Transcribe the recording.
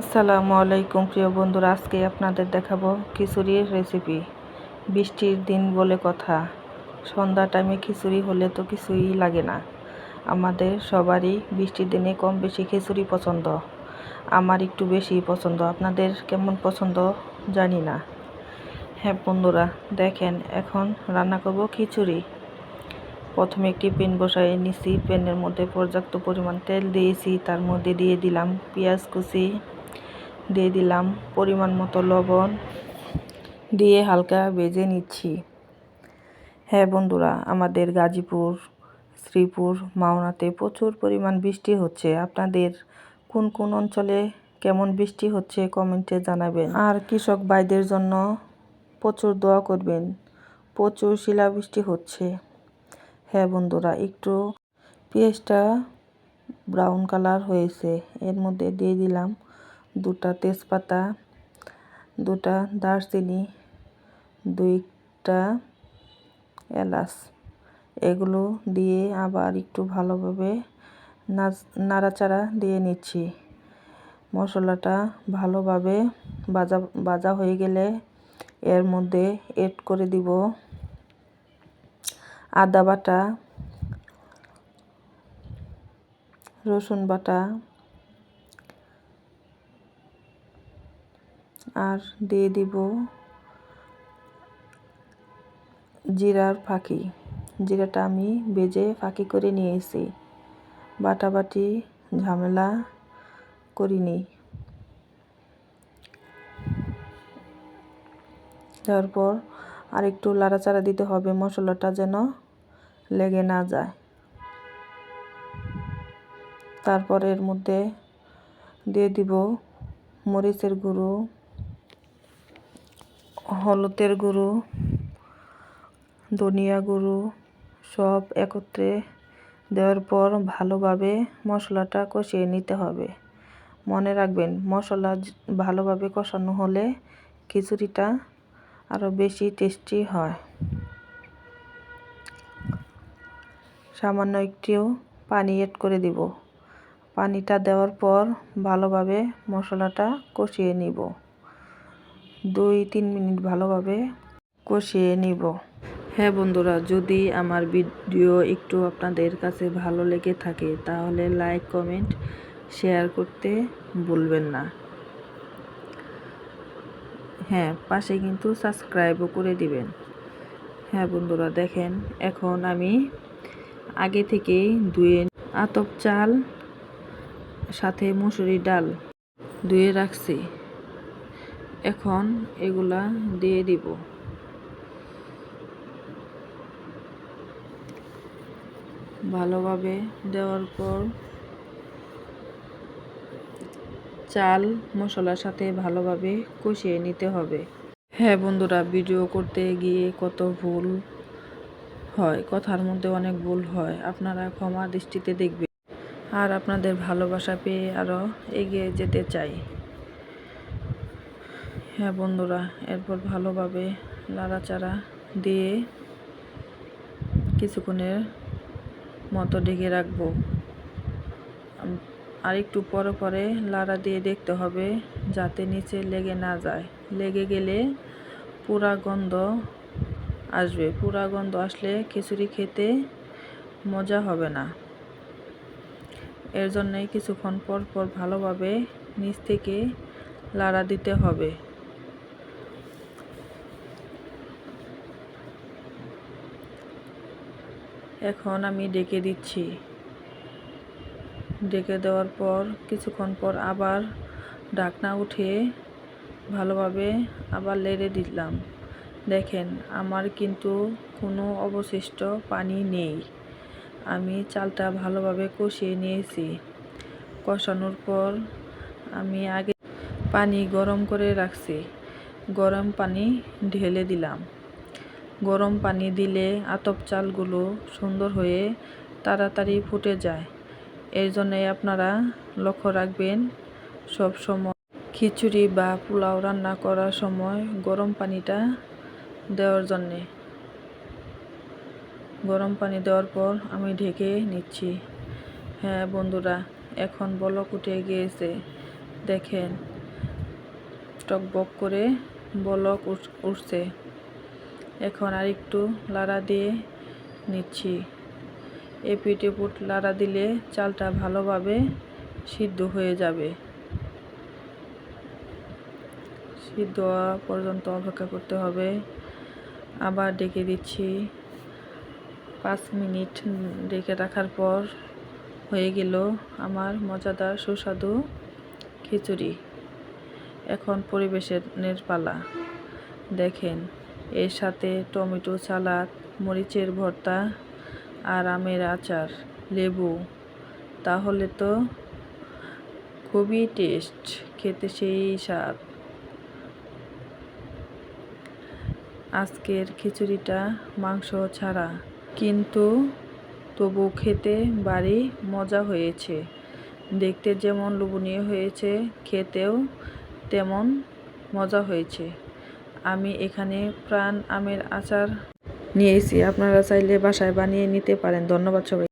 আসসালামু আলাইকুম, প্রিয় বন্ধুরা। আজকে আপনাদের দেখাবো খিচুড়ির রেসিপি বৃষ্টির দিন বলে কথা। সন্ধ্যা টাইমে খিচুড়ি হলে তো কিছুই লাগে না। আমাদের সবারই বৃষ্টির দিনে কম বেশি খিচুড়ি পছন্দ। আমার একটু বেশি পছন্দ। আপনাদের কেমন পছন্দ জানি না। হ্যাঁ বন্ধুরা, দেখেন, এখন রান্না করব খিচুড়ি। প্রথমে একটি পেন বসাই নিছি। পেনের মধ্যে পর্যাপ্ত পরিমাণ তেল দিয়েছি। তার মধ্যে দিয়ে দিলাম পেঁয়াজ কুচি দিয়ে দিলাম পরিমাণ মতো লবণ দিয়ে হালকা ভেজে নিচ্ছি। হ্যাঁ বন্ধুরা, আমাদের গাজীপুর, শ্রীপুর, মাওনাতে প্রচুর পরিমাণ বৃষ্টি হচ্ছে। আপনাদের কোন কোন অঞ্চলে কেমন বৃষ্টি হচ্ছে কমেন্টে জানাবেন। আর কৃষক ভাইদের জন্য প্রচুর দোয়া করবেন, প্রচুর শিলাবৃষ্টি হচ্ছে। হ্যাঁ বন্ধুরা, একটু পেঁয়াজটা ব্রাউন কালার হয়েছে, এর মধ্যে দিয়ে দিলাম। দুটা তেজপাতা, দুটা দারচিনি, দুইটা এলাচ। এগুলো দিয়ে আবার একটু ভালোভাবে নাড়াচাড়া দিয়ে নিচ্ছি। মশলাটা ভালোভাবে বাজা বাজা হয়ে গেলে এর মধ্যে এড করে দিব আদা বাটা, রসুন বাটা আর দিয়ে দিব জিরার ফাঁকি। জিরাটা আমি বেজে ফাঁকি করে নিয়েছি। বাটাবাটি, ঝামেলা করিনি। তারপর আর একটু লাড়াচাড়া দিতে হবে, মশলাটা যেন লেগে না যায়। তারপর এর মধ্যে দিয়ে দিব মরিচের গুঁড়ো হলুদের গুঁড়ো, ধনিয়া গুঁড়ো সব একত্রে দেওয়ার পর ভালোভাবে মশলাটা কষিয়ে নিতে হবে। মনে রাখবেন, মশলা ভালোভাবে কষানো হলে খিচুড়িটা আরও বেশি টেস্টি হয়। সামান্য একটিও পানি এড করে দিব। পানিটা দেওয়ার পর ভালোভাবে মশলাটা কষিয়ে নিব। দুই, তিন মিনিট ভালোভাবে কষিয়ে নিব। হ্যাঁ বন্ধুরা, যদি আমার ভিডিও একটু আপনাদের কাছে ভালো লেগে থাকে, তাহলে লাইক, কমেন্ট, শেয়ার করতে ভুলবেন না। হ্যাঁ পাশে কিন্তু সাবস্ক্রাইবও করে দিবেন। হ্যাঁ বন্ধুরা, দেখেন, এখন আমি আগে থেকেই ধুয়ে আতপ চাল, সাথে মুসুরি ডাল ধুয়ে রাখছি। এখন এগুলা দিয়ে দিব। ভালোভাবে দেওয়ার পর চাল মশলার সাথে ভালোভাবে কষিয়ে নিতে হবে। হ্যাঁ বন্ধুরা, ভিডিও করতে গিয়ে কত ভুল হয়, কথার মধ্যে অনেক ভুল হয়, আপনারা ক্ষমা দৃষ্টিতে দেখবেন। আর আপনাদের ভালোবাসা পেয়ে আরও এগিয়ে যেতে চাই। হ্যাঁ বন্ধুরা, এরপর ভালোভাবে লাড়াচাড়া দিয়ে কিছুক্ষণের মতো ঢেকে রাখব। আর একটু পরে পরে লাড়া দিয়ে দেখতে হবে যাতে নিচে লেগে না যায়। লেগে গেলে পুরা গন্ধ আসবে। পুরা গন্ধ আসলে খিচুড়ি খেতে মজা হবে না। এর জন্যই কিছুক্ষণ পর পর ভালোভাবে নিচ থেকে লাড়া দিতে হবে। এখন আমি ডেকে দিচ্ছি। ডেকে দেওয়ার পর, কিছুক্ষণ পর আবার ঢাকনা উঠে ভালোভাবে আবার লেড়ে দিলাম। দেখেন, আমার কিন্তু কোনো অবশিষ্ট পানি নেই। আমি চালটা ভালোভাবে কষিয়ে নিয়েছি। কষানোর পর আমি আগে পানি গরম করে রাখছি। গরম পানি ঢেলে দিলাম। গরম পানি দিলে আতপ চালগুলো সুন্দর হয়ে তাড়াতাড়ি ফুটে যায়। এর জন্যে আপনারা লক্ষ্য রাখবেন, সব সময় খিচুড়ি বা পোলাও রান্না করার সময় গরম পানিটা দেওয়ার জন্যে। গরম পানি দেওয়ার পর আমি ঢেকে নিচ্ছি। হ্যাঁ বন্ধুরা, এখন বলক উঠে গিয়েছে। দেখেন, টকবক করে বলক উঠ- উঠছে। এখন আর একটু লাড়া দিয়ে নিচ্ছি। এপিট এপুট লাড়া দিলে চালটা ভালোভাবে সিদ্ধ হয়ে যাবে। সিদ্ধ হওয়া পর্যন্ত অপেক্ষা করতে হবে। আবার ডেকে দিচ্ছি। পাঁচ মিনিট ডেকে রাখার পর হয়ে গেল আমার মজাদার সুস্বাদু খিচুড়ি। এখন পরিবেশনের পালা। দেখেন এর সাথে টমেটো সালাদ, মরিচের ভর্তা আর আমের আচার, লেবু। তাহলে তো খুবই টেস্ট, খেতে সেই স্বাদ। আজকের খিচুড়িটা মাংস ছাড়া। কিন্তু তবু খেতে বাড়ি মজা হয়েছে। দেখতে যেমন লোভনীয় হয়েছে, খেতেও তেমন মজা হয়েছে। আমি এখানে প্রাণ আমের আচার নিয়েছি। আপনারা চাইলে বাসায় বানিয়ে নিতে পারেন। ধন্যবাদ সবাই